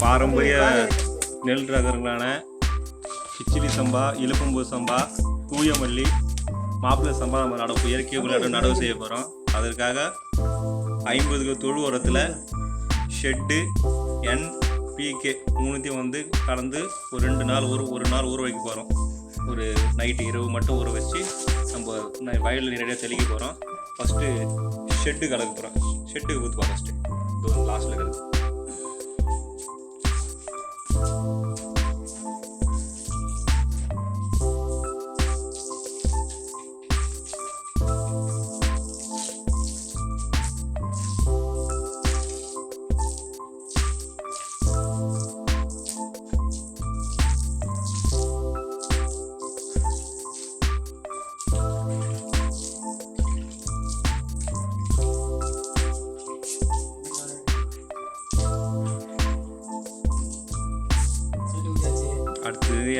பாரம்பரிய நெல் ரகங்களான கிச்சிலி சம்பா இலுப்பம்பூ சம்பா தூயமல்லி மாப்பிள்ளை சம்பா நம்ம நடவு இயற்கை விளையாட்டு நடவு செய்ய போகிறோம் அதற்காக ஐம்பது தொழு உரத்தில் ஷெட்டு என் பிகே மூணுத்தையும் வந்து கலந்து ஒரு ரெண்டு நாள் ஒரு ஒரு நாள் ஊற வைக்க போகிறோம் ஒரு நைட்டு இரவு மட்டும் ஊற வச்சு நம்ம வயலில் நேரடியாக தெளிக்க போகிறோம் ஃபஸ்ட்டு ஷெட்டு கலக்க போகிறோம் ஷெட்டுக்கு ஊற்றுவோம் ஃபஸ்ட்டு லாஸ்ட்டில் கலக்கு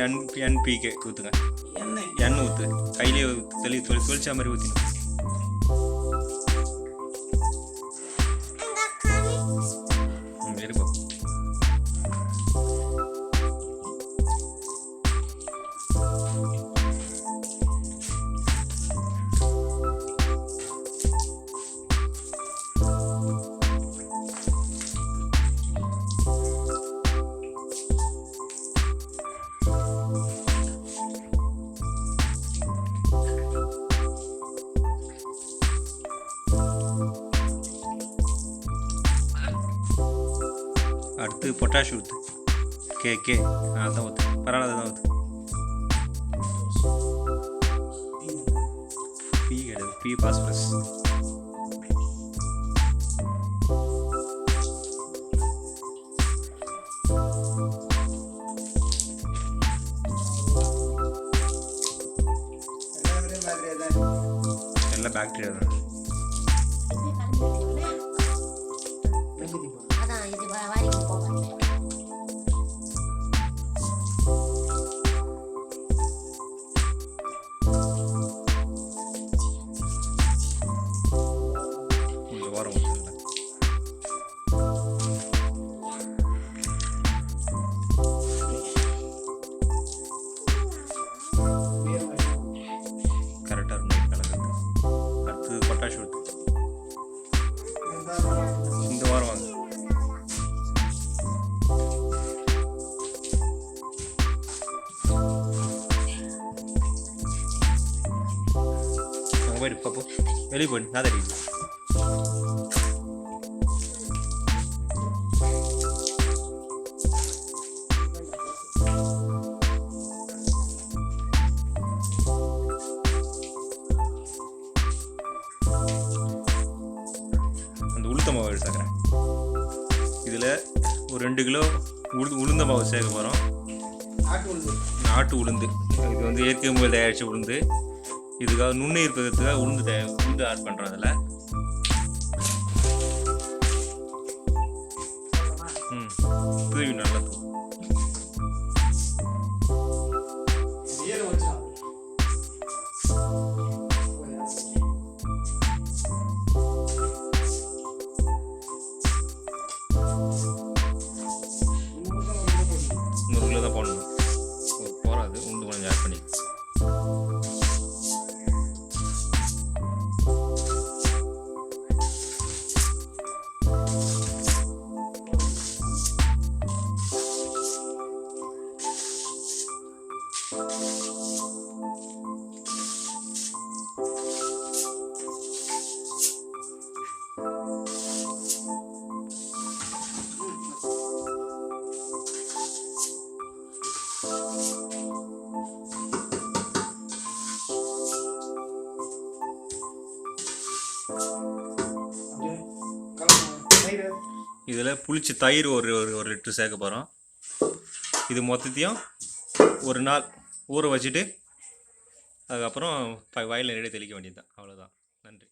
ಎಣ್ಣೆ ಎಣ್ಣೆ ಪೀಕೆ ಕೂತುಗ ಎಣ್ಣೆ ಊತು ಕೈಲಿ ತಲೆ ತೊಳಿ ತೊಳಿಚ ಮರಿ ಊತಿನ അടുത്ത് പൊട്ടാഷ് കൊടുത്ത്. കെ കെ ആ തവത്ത് പറയാതെ തവത്ത് പി കിടത് പി പാസ്പ്രസ് എല്ലാം ബാക്ടീരിയ போயிட்டு பாப்போம் வெளியே போயிட்டு நான் தெரியுது அந்த உளுத்த மாவு எடுத்துக்கிறேன் இதில் ஒரு ரெண்டு கிலோ உளுந்து உளுந்த மாவு சேர்க்க போகிறோம் நாட்டு உளுந்து. இது வந்து இயற்கை முறையில் தயாரித்த உளுந்து. இதுக்காக நுண்ணுயிர் பதத்துக்காக உளுந்து தயா உளுந்து ஆட் பண்ணுறோம் அதில் ம். தூவி நல்லா இதில் புளிச்ச தயிர் ஒரு ஒரு ஒரு லிட்டர் சேர்க்க போகிறோம். இது மொத்தத்தையும் ஒரு நாள் ஊற வச்சுட்டு அதுக்கப்புறம் வயலில் நிறைய தெளிக்க வேண்டியது தான் அவ்வளோதான் நன்றி.